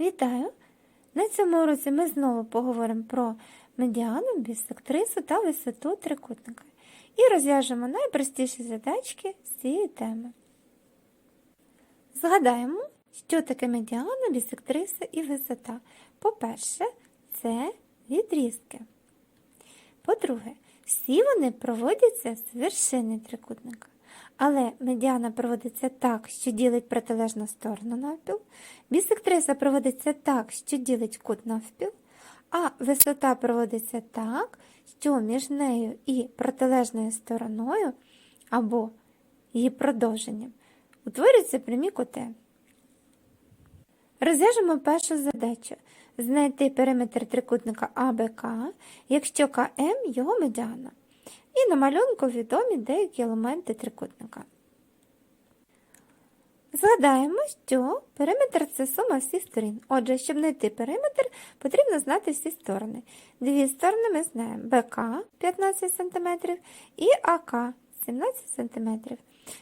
Вітаю! На цьому уроці ми знову поговоримо про медіану, бісектрису та висоту трикутника і розв'яжемо найпростіші задачки з цієї теми. Згадаємо, що таке медіана, бісектриса і висота. По-перше, це відрізки. По-друге, всі вони проводяться з вершини трикутника. Але медіана проводиться так, що ділить протилежну сторону навпіл, бісектриса проводиться так, що ділить кут навпіл, а висота проводиться так, що між нею і протилежною стороною або її продовженням утворюються прямі кути. Розв'яжемо першу задачу. Знайти периметр трикутника АБК, якщо КМ його медіана. І на малюнку відомі деякі елементи трикутника. Згадаємо, що периметр це сума всіх сторін. Отже, щоб знайти периметр, потрібно знати всі сторони. Дві сторони ми знаємо БК 15 см і АК 17 см.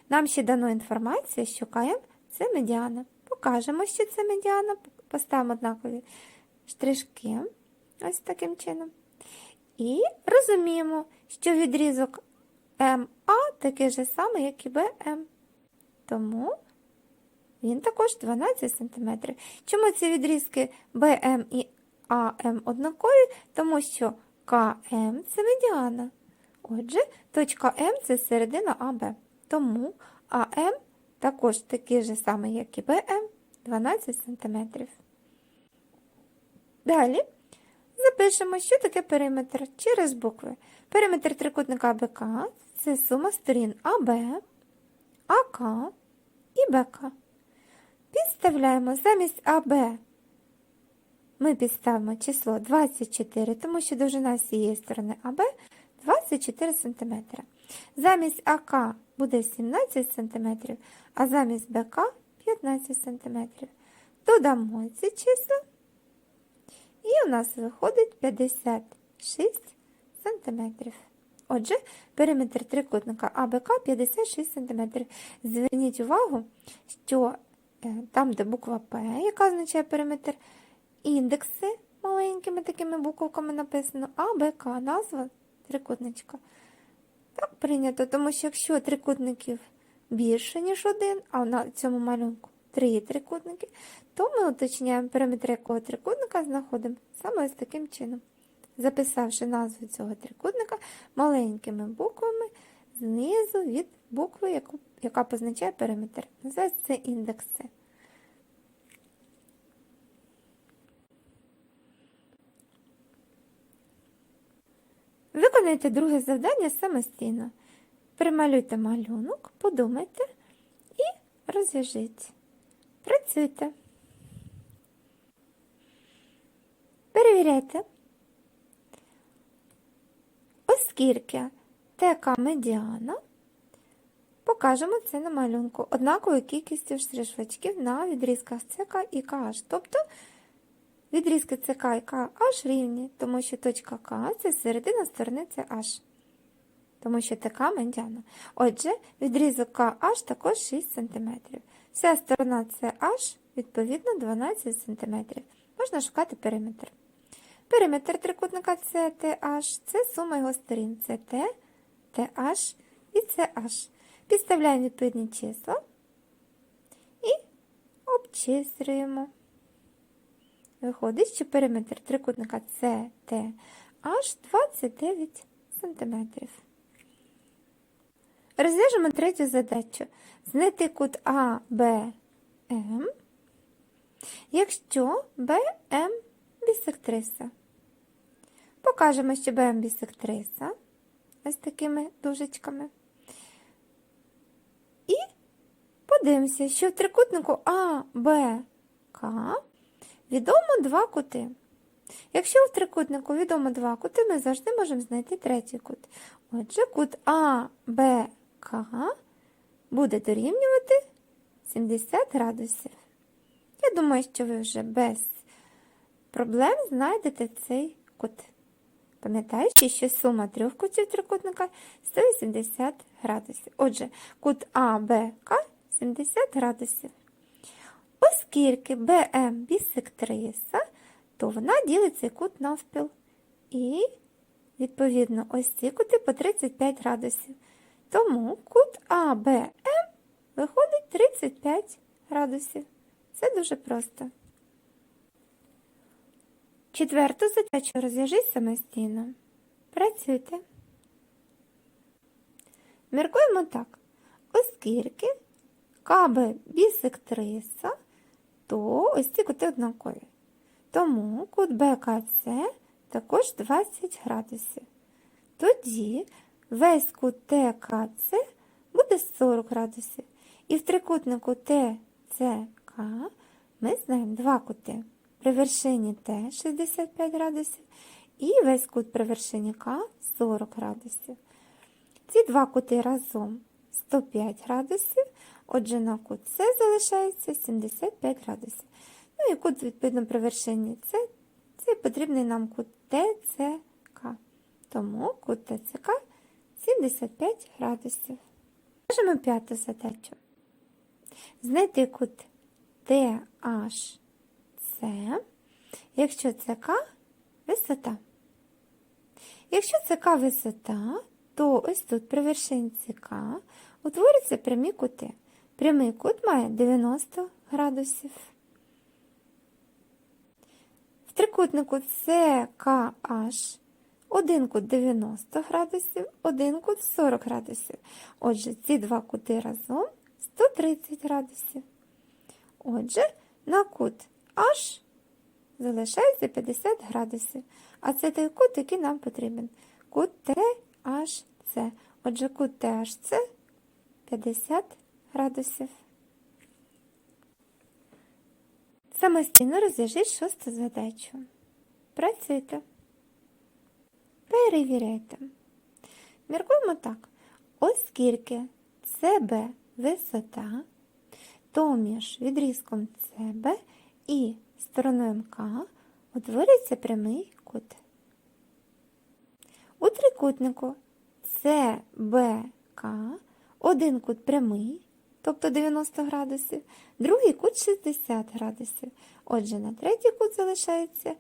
Нам ще дано інформацію, що КМ це медіана. Покажемо, що це медіана, поставимо однакові штришки, ось таким чином. І розуміємо, що відрізок МА такий же самий, як і БМ. Тому він також 12 см. Чому ці відрізки БМ і АМ однакові? Тому що КМ це медіана. Отже, точка М це середина АБ. Тому АМ також такий же самий, як і БМ, 12 см. Далі запишемо, що таке периметр через букви. Периметр трикутника АБК це сума сторін АБ, АК і БК. Підставляємо замість АБ. Ми підставимо число 24, тому що довжина всієї сторони АБ 24 см. Замість АК буде 17 см, а замість БК 15 см. Додамо ці числа. І у нас виходить 56 см. Отже, периметр трикутника АБК 56 см. Зверніть увагу, що е, там, де буква П, яка означає периметр, індекси маленькими такими буковками написано, АБК, назва трикутничка. Так прийнято, тому що якщо трикутників більше, ніж один, а на цьому малюнку три трикутники, то ми уточняємо периметр якого трикутника знаходимо саме ось таким чином, записавши назву цього трикутника маленькими буквами знизу від букви, яку, яка позначає периметр. Називається це індекси. Виконайте друге завдання самостійно. Прималюйте малюнок, подумайте і розв'яжіть. Працюйте. Перевіряйте. Оскільки така медіана, покажемо це на малюнку однаковою кількістю штришочків на відрізках ЦК і КH. Тобто відрізки ЦК і КH рівні, тому що точка К це середина сторони CH. Тому що така медіана. Отже, відрізок КH також 6 см. Вся сторона CH, відповідно, 12 см. Можна шукати периметр. Периметр трикутника CTH – це сума його сторін CT, TH і CH. Підставляємо відповідні числа і обчислюємо. Виходить, що периметр трикутника CTH 29 см. Розв'яжемо третю задачу. Знайти кут АБМ, якщо БМ бісектриса. Покажемо, що БМ бісектриса ось такими дужечками. І подивимося, що в трикутнику АБК відомо два кути. Якщо в трикутнику відомо два кути, ми завжди можемо знайти третій кут. Отже, кут АБК буде дорівнювати 70 градусів. Я думаю, що ви вже без проблем знайдете цей кут. Пам'ятаючи, що сума трьох кутів трикутника 180 градусів. Отже, кут АБК 70 градусів. Оскільки БМ бісектриса, то вона ділить цей кут навпіл. І, відповідно, ось ці кути по 35 градусів. Тому кут АБМ виходить 35 градусів. Це дуже просто. Четверту задачу розв'яжіть самостійно. Працюйте. Міркуємо так. Оскільки КБ бісектриса, то ось ці кути однакові. Тому кут БКЦ також 20 градусів. Тоді весь кут ТКЦ буде 40 градусів. І в трикутнику ТЦК ми знаємо два кути. При вершині Т 65 градусів і весь кут при вершині К 40 градусів. Ці два кути разом 105 градусів, отже, на кут С залишається 75 градусів. Ну і кут, відповідно, при вершині С, це потрібний нам кут ТЦК. Тому кут ТЦК 75 градусів. Можемо п'яту задачу. Знайти кут THC, якщо ЦК висота. Якщо ЦК висота, то ось тут при вершинці К утворюються прямі кути. Прямий кут має 90 градусів. В трикутнику CKH один кут 90 градусів, один кут 40 градусів. Отже, ці два кути разом 130 градусів. Отже, на кут H залишається 50 градусів. А це той кут, який нам потрібен. Кут THC. Отже, кут THC 50 градусів. Самостійно розв'яжіть шосту задачу. Працюйте. Перевіряйте. Міркуємо так. Оскільки CB висота, то між відрізком CB і стороною МК утворюється прямий кут. У трикутнику CBK один кут прямий, тобто 90 градусів, другий кут 60 градусів. Отже, на третій кут залишається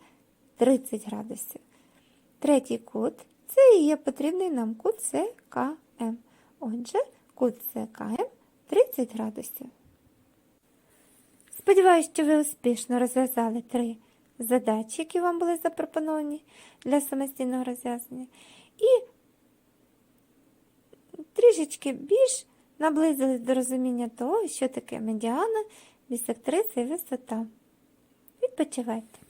30 градусів. Третій кут це і є потрібний нам кут СКМ. Отже, кут СКМ 30 градусів. Сподіваюсь, що ви успішно розв'язали три задачі, які вам були запропоновані для самостійного розв'язання. І трішечки більш наблизились до розуміння того, що таке медіана, бісектриса і висота. Відпочивайте.